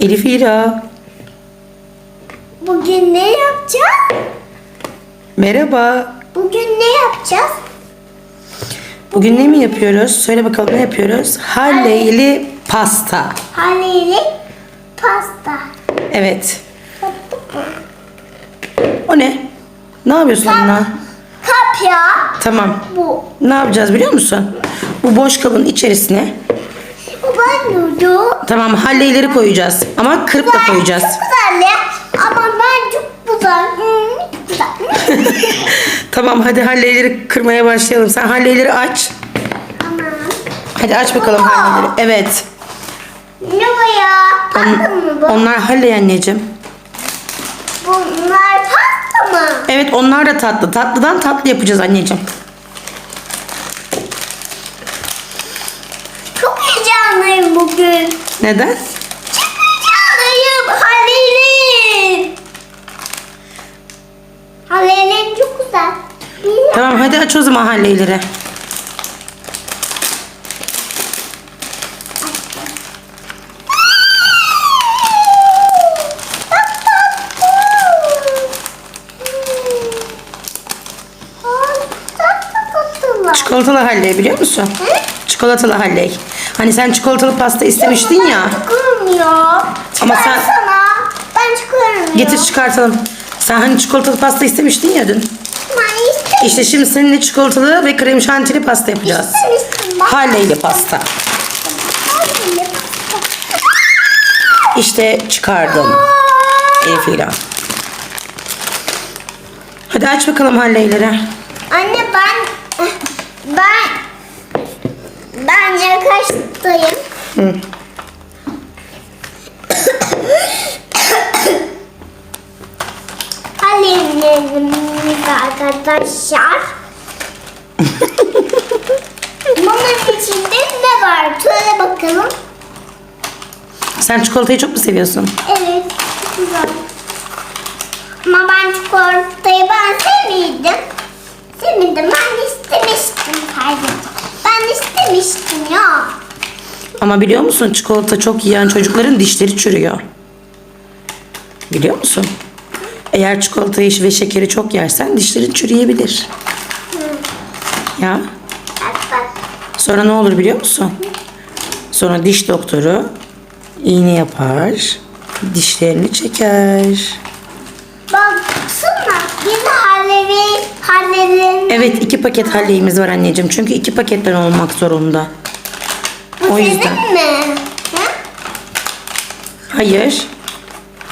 Elif İra. Bugün ne yapacağız? Merhaba. Bugün ne yapacağız? Bugün ne mi yapıyoruz? Söyle bakalım ne yapıyoruz? Halleyli pasta. Halili pasta. Evet. O ne? Ne yapıyorsun onunla? Kap ya. Tamam. Bu. Ne yapacağız biliyor musun? Bu boş kabın içerisine nudu. tamam halleyleri koyacağız. Ama kırıp da koyacağız. Çok güzel ya. Ama ben çok güzel. Hmm, çok güzel. Tamam hadi halleyleri kırmaya başlayalım. Sen halleyleri aç. Tamam. Hadi aç bakalım Baba. halleyleri. Evet. Ne bu ya? Pasta mı bu? Onlar halley anneciğim. Bunlar pasta mı? Evet onlar da tatlı. Tatlıdan tatlı yapacağız anneciğim. Çok heyecanlıyım bugün. Neden? Heyecanlıyım. Halil'im. Halil'im çok güzel. Tamam hadi aç o zaman halleyleri. Çikolatalı halley biliyor musun? Çikolatalı halley. Hani sen çikolatalı pasta istemiştin ya. Ya. Ama sen- Çıkarsana. Ben çıkıyorum. Getir çıkartalım. Sen hani çikolatalı pasta istemiştin ya dün. Ben istedim. İşte şimdi seninle çikolatalı ve krem şantili pasta yapacağız. Ben. Halleyli pasta. İşte çıkardım. Elif İlhan. Hadi aç bakalım halleyleri. Anne ben ben ben yaklaştayım. Hı. Halil'imiz arkadaşlar. Bunun içinde ne var? Söyle bakalım. Sen çikolatayı çok mu seviyorsun? Evet, güzel. Ama ben çikolatayı ben sevmedim. Sevmedim, ben istemiştim kardeşim. İstemiştim ya. Ama biliyor musun çikolata çok yiyen çocukların dişleri çürüyor. Biliyor musun? Eğer çikolatayı ve şekeri çok yersen dişlerin çürüyebilir. Ya Bak bak. sonra ne olur biliyor musun? Sonra diş doktoru iğne yapar, dişlerini çeker. Baksana, de halleri, hallerin. Evet iki paket halleyimiz var anneciğim. Çünkü iki paketten olmak zorunda. Bu o yüzden. mi? Ha? Hayır.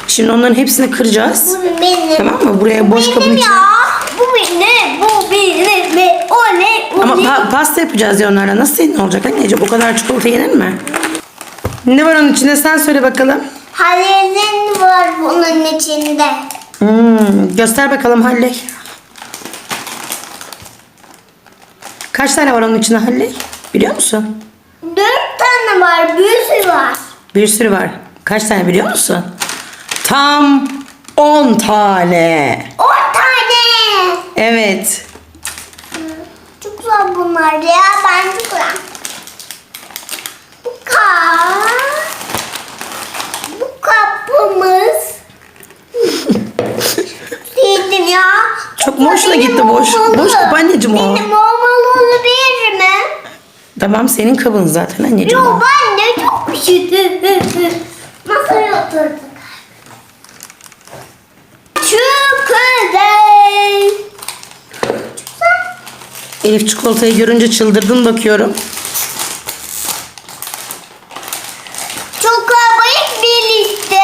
Şimdi onların hepsini kıracağız. Bu benim. Tamam mı? Buraya Bu boş kabın benim içine. ya. Bu benim, bu benim ve o ne, o Ama ne? pa- pasta yapacağız ya onlarla. Nasıl senin olacak anneciğim? O kadar çikolata yenir mi? Ne var onun içinde sen söyle bakalım. Hallerin var bunun içinde. Hmm, göster bakalım Halley. Kaç tane var onun içinde Halley? Biliyor musun? Dört tane var, bir sürü var. Bir sürü var. Kaç tane biliyor musun? Tam 10 tane. On tane. Evet. Çok güzel bunlar ya, ben çok güzel. Bu kap. Bu kapımız. Yedim ya. Benim gitti boş? olmalı. Boş kap anneciğim o. Benim olmalı olabilir mi? Tamam senin kabın zaten anneciğim. Yok de çok üşüdüm. Masaya oturduk. Güzel. Elif çikolatayı görünce çıldırdın bakıyorum. Çok kalabalık birlikte.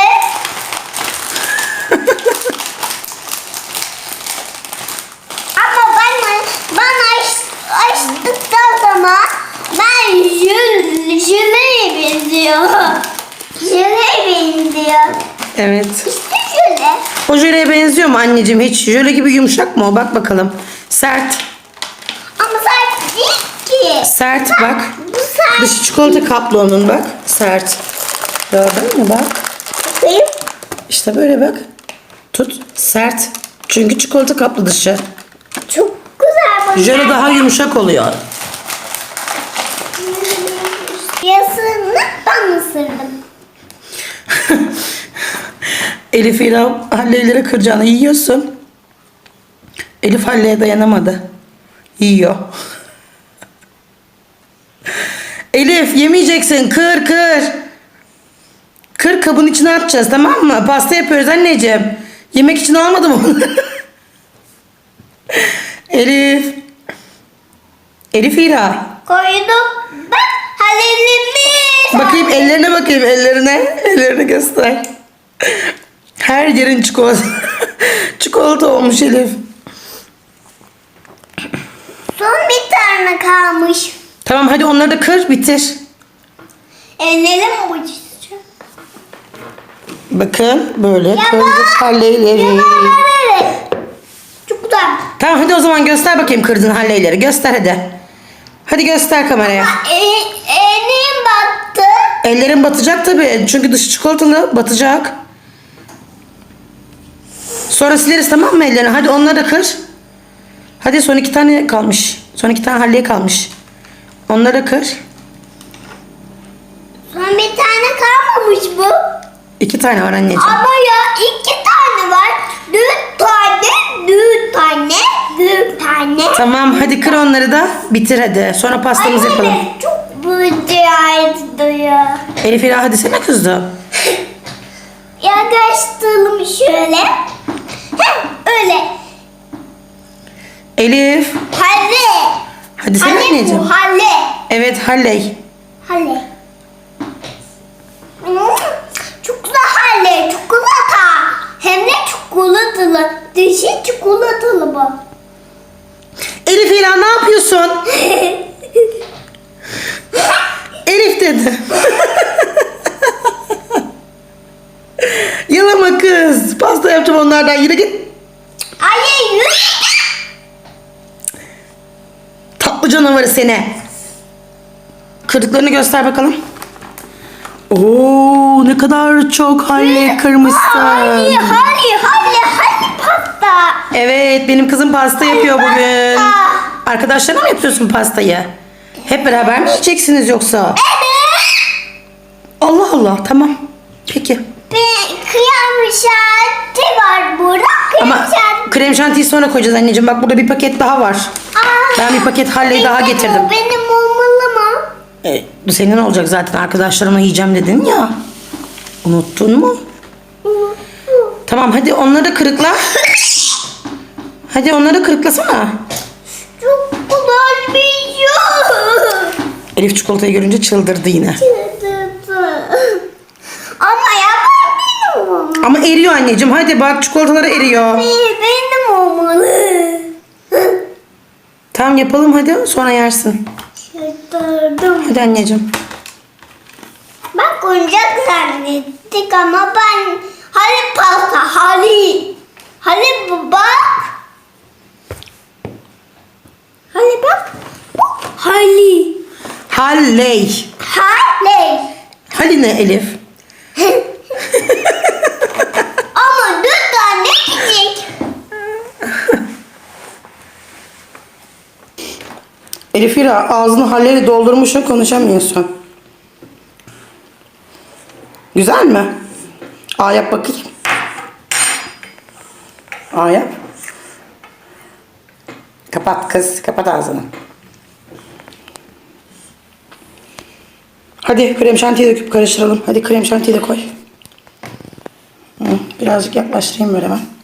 Ama ben ben aç, açtıktan zaman ben jül, jüleye benziyor. Jüleye benziyor. Evet. İşte jöle. O jöleye benziyor mu anneciğim? Hiç jöle gibi yumuşak mı o? Bak bakalım. Sert. Ama sert değil ki. Sert bak. Bu sert Dışı çikolata kaplı onun bak. Sert. Gördün mü bak. değil. İşte böyle bak. Tut. Sert. Çünkü çikolata kaplı dışı. Çok güzel. Jöle daha yumuşak oluyor. Yasını ben ısırdım. Elif ile Halley'lere kıracağını yiyorsun. Elif Halley'e dayanamadı. Yiyor. Elif yemeyeceksin. Kır kır. Kır kabın içine atacağız tamam mı? Pasta yapıyoruz anneciğim. Yemek için almadım onu. Elif. Elif İra. Koydum. Bak halilimiz. Bakayım ellerine bakayım ellerine. Ellerini göster. Her yerin çikolata. çikolata olmuş Elif. Son bir tane kalmış. Tamam hadi onları da kır bitir. Ellerim uçuşu. Bakın böyle Ya kırdık bak. halleyleri. Evet. Çok güzel. Tamam hadi o zaman göster bakayım kırdığın halleyleri. Göster hadi. Hadi göster kameraya. E, elim battı. Ellerin batacak tabii. Çünkü dışı çikolatalı batacak. Sonra sileriz tamam mı ellerini? Hadi onları da kır. Hadi son iki tane kalmış. Son iki tane halley kalmış. Onları da kır. Son bir tane kalmamış bu. İki tane var anneciğim. Ama ya iki tane var. Dört tane, dört tane, dört tane. Tamam hadi kır onları da bitir hadi. Sonra pastamızı yapalım. Anne, çok bıcaydı ya. Elif İla hadi sene kızdı. Yaklaştıralım şöyle. Elif. Halle. Hadi sen Anne anneciğim. bu halle. Evet halley. Halle. Hmm, Çok güzel halle. Çikolata. Hem de çikolatalı. Dışı çikolatalı bu. Elif İla ne yapıyorsun? Elif dedi. Yalama kız. Pasta yapacağım onlardan. Yürü git. Ay yürü. Canavarı seni. Kırdıklarını göster bakalım. Oo ne kadar çok halle kırmışsın. Hadi hadi hadi hadi pasta. Evet benim kızım pasta yapıyor bugün. Arkadaşlarına mı yapıyorsun pastayı? Hep beraber mi yiyeceksiniz yoksa? Allah Allah tamam. Peki. Kıyam şartı var burada. Kıyam Ama şartı. krem şantiyi sonra koyacağız anneciğim. Bak burada bir paket daha var. Aa, Ben bir paket halleyi daha getirdim. o, Benim olmalı mı? E, bu senin olacak zaten arkadaşlarıma yiyeceğim dedin ya. Unuttun mu? Tamam hadi onları kırıkla. Hadi onları kırıklasana. Çok güzel bir. Elif çikolatayı görünce çıldırdı yine. Ama ya ben benim olmalı. Ama eriyor anneciğim. Hadi bak çikolataları eriyor. Benim olmalı. Tamam yapalım hadi sonra yersin. Şaşırdım. Hadi anneciğim. Bak oyuncak zannettik ama ben hadi pasta. Hadi bu bak. Hadi bak. Hadi. Halley. Hadi. Hadi ne Elif? Ama dört tane gidecek. Elif İra ağzını halleri doldurmuşsun konuşamıyorsun. Güzel mi? A yap bakayım. A yap. Kapat kız. Kapat ağzını. Hadi krem şantiyi döküp karıştıralım. Hadi krem şantiyi de koy. Birazcık yaklaştırayım böyle ben.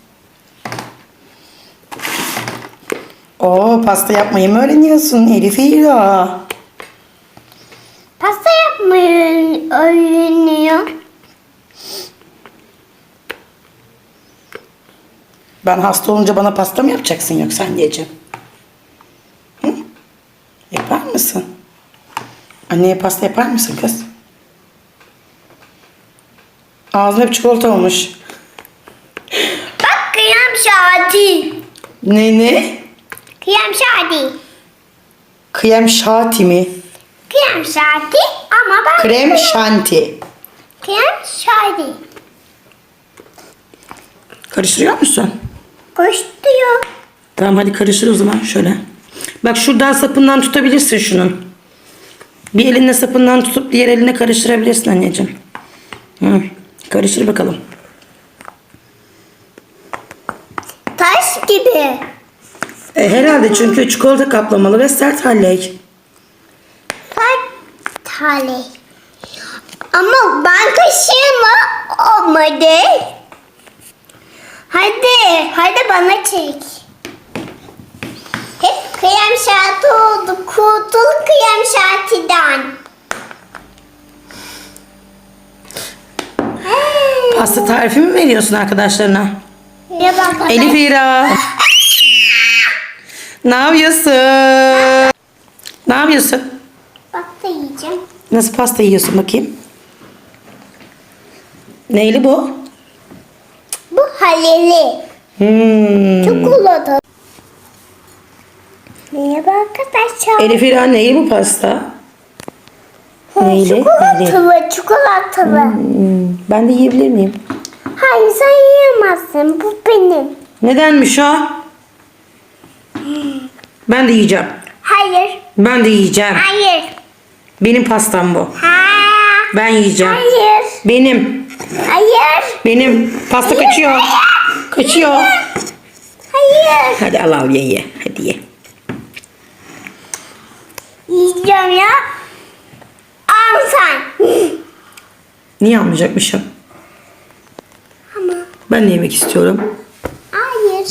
Oo pasta yapmayı mı öğreniyorsun Elif İra? Pasta yapmayı öğreniyor. Ben hasta olunca bana pasta mı yapacaksın yoksa anneciğim? Hı? Yapar mısın? Anneye pasta yapar mısın kız? Ağzına hep çikolata olmuş. Bak kıyam şadi. Ne ne? Kıyam şadi. Krem şanti mi? Kıyam şadi ama ben Krem şanti. kıyam şadi. Karıştırıyor musun? Koştuyor. Tamam hadi karıştır o zaman şöyle. Bak şuradan sapından tutabilirsin şunun. Bir elinle sapından tutup diğer eline karıştırabilirsin anneciğim. Hı. Karıştır bakalım. gibi. E, herhalde çünkü çikolata kaplamalı ve sert halley. Bak talih. Ama ben kaşığımı olmadı. Hadi, hadi bana çek. Hep krem şanti oldu. Kurtul krem şantiden. Pasta tarifi mi veriyorsun arkadaşlarına? Bak. Elif İra. ne yapıyorsun? Ne yapıyorsun? Da yiyeceğim. Nasıl pasta yiyorsun bakayım? Neyli bu? Bu haleli. Hmm. Çikolata. Merhaba arkadaşlar. Elif İra neyli bu pasta? Neyli? Neyli? Çikolatalı, çikolatalı. Hmm, Ben de yiyebilir miyim? Hayır sen yiyemezsin. Bu benim. Nedenmiş o? Ben de yiyeceğim. Hayır. Ben de yiyeceğim. Hayır. Benim pastam bu. Ha. Ben yiyeceğim. Hayır. Benim. Hayır. Benim. Pasta kaçıyor. Kaçıyor. Hayır. Hadi al al ye ye. Hadi ye. Yiyeceğim ya. Al sen. Niye almayacakmışım? Ama Ben de yemek istiyorum. hayır.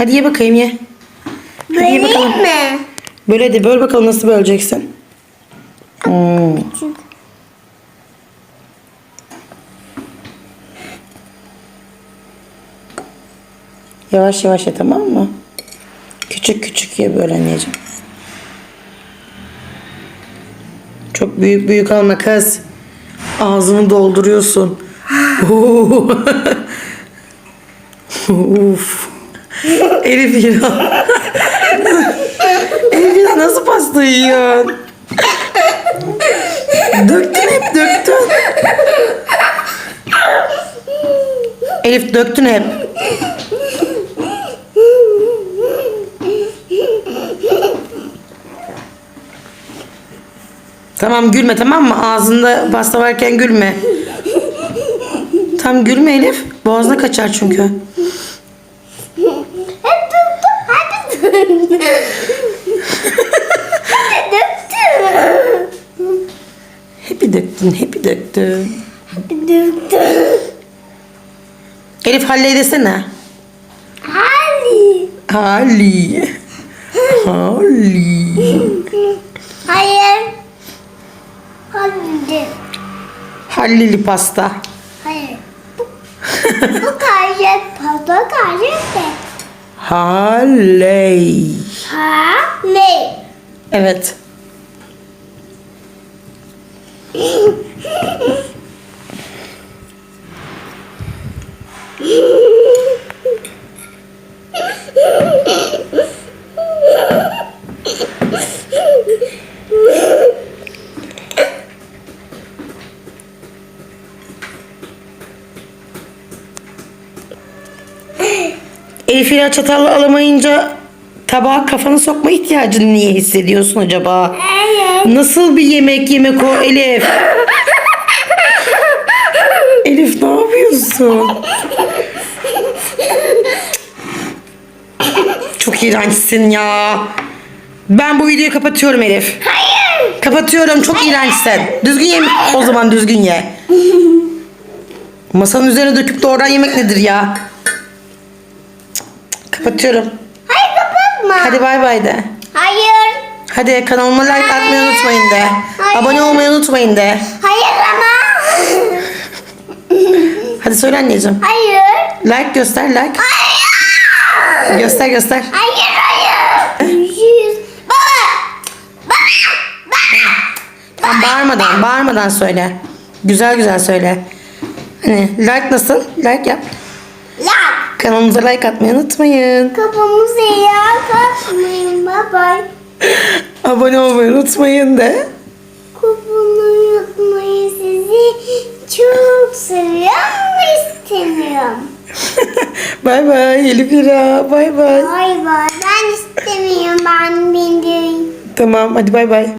Hadi ye bakayım ye. Hadi ye bakalım. Böleyim mi? Böyle de böl bakalım nasıl böleceksin. Hmm. Çünkü Yavaş yavaş ye tamam mı? Küçük küçük ye böyle anneciğim. Çok büyük büyük alma kız. Ağzını dolduruyorsun. Oo. Uf. Elif ya. Elif nasıl pasta yiyorsun? Döktün hep döktün. Elif döktün hep. Tamam gülme tamam mı? Ağzında pasta varken gülme. Tam gülme Elif. Boğazına kaçar çünkü. Döktüm. Hadi döktüm. Hadi döktüm. Hepi döktün, hepi döktün. Hadi döktüm. Elif halley desene. Hadi. Halli. Halli. Hayır. Hadi. Hallili pasta. Hayır. Bu, karşı pasta karşı de. Halley. Ha ne? Evet. Elif İra çatal alamayınca tabağa kafanı sokma ihtiyacını niye hissediyorsun acaba? Evet. Nasıl bir yemek yemek o Elif? Elif ne yapıyorsun? Çok iğrençsin ya. Ben bu videoyu kapatıyorum Elif. Hayır. Kapatıyorum çok iğrençsin. Düzgün ye o zaman düzgün ye. Masanın üzerine döküp de oradan yemek nedir ya? Kapatıyorum. Hayır kapatma. Hadi bay bay de. Hayır. Hadi kanalıma like atmayı unutmayın de. Hayır. Abone olmayı unutmayın de. Hayır ama. Hadi söyle anneciğim. Hayır. Like göster like. Hayır. Göster göster. Hayır hayır. Baba. Baba. Tam bağırmadan bağırmadan söyle. Güzel güzel söyle. Hani like nasıl? Like yap. Kanalımıza like atmayı unutmayın. Kapımızı yakatmayın baba. Abone olmayı unutmayın de. Kapımı yakmayı sizi çok seviyorum ve istemiyorum. bay bay Elif İra. Bay bay. Bay bay. Ben istemiyorum ben bildiğin. Tamam hadi bay bay.